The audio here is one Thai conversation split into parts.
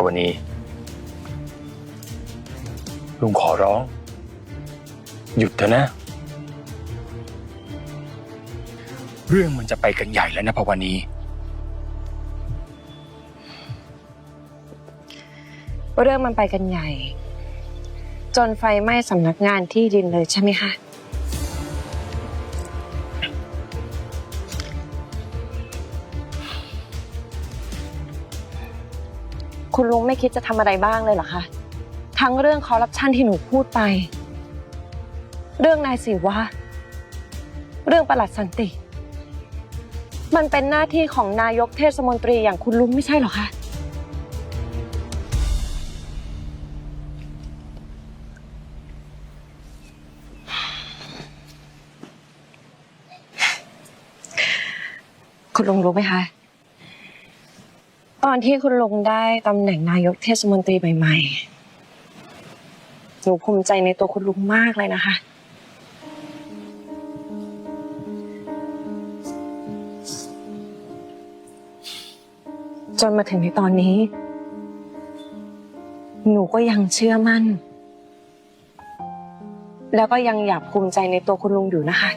ภาวนีลุงขอร้อง หยุดเถอะนะ เรื่องมันจะไปกันใหญ่แล้วนะภาวนีเรื่องมันไปกันใหญ่ จนไฟไหม้สำนักงานที่ดินเลยใช่ไหมคะ คุณลุงไม่คิดจะทำอะไรบ้างเลยเหรอคะ ทั้งเรื่องคอร์รัปชันที่หนูพูดไป เรื่องนายศิวะ เรื่องประหลัดสันติ มันเป็นหน้าที่ของนายกเทศมนตรีอย่างคุณลุงไม่ใช่เหรอคะ คุณลุงรู้ไหมคะ ตอนที่คุณลุงได้ตำแหน่งนายกเทศมนตรีใหม่ๆ หนูภูมิใจในตัวคุณลุงมากเลยนะคะ จนมาถึงในตอนนี้ หนูก็ยังเชื่อมั่น แล้วก็ยังอยากภูมิใจในตัวคุณลุงอยู่นะคะ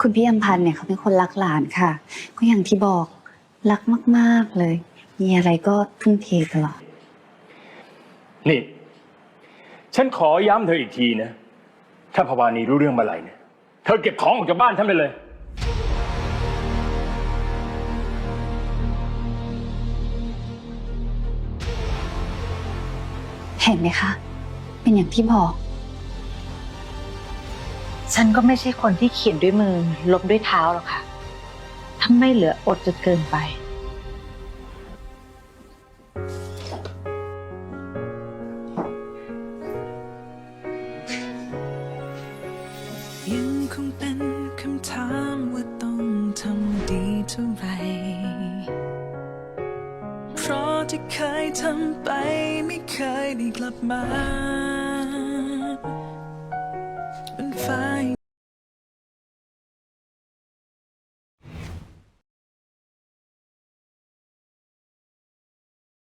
คุณพี่อำพันธ์เนี่ยเขาเป็นคนรักหลานค่ะ ก็อย่างที่บอกรักมาก ๆเลย มีอะไรก็ทุ่มเทตลอด นี่ ฉันขอย้ำเธออีกทีนะ ถ้าภาวานีรู้เรื่องเมื่อไหร่เนี่ยเธอเก็บของออกจากบ้านฉันไปเลย เห็นไหมคะ เป็นอย่างที่บอก ฉันก็ไม่ใช่คนที่เขียนด้วยมือ ลบด้วยเท้าหรอกค่ะถ้าไม่เหลืออดจนเกินไปยังคงเป็นคำถามว่าต้องทำดีเท่าไร เพราะที่เคยทำไปไม่เคยได้กลับมา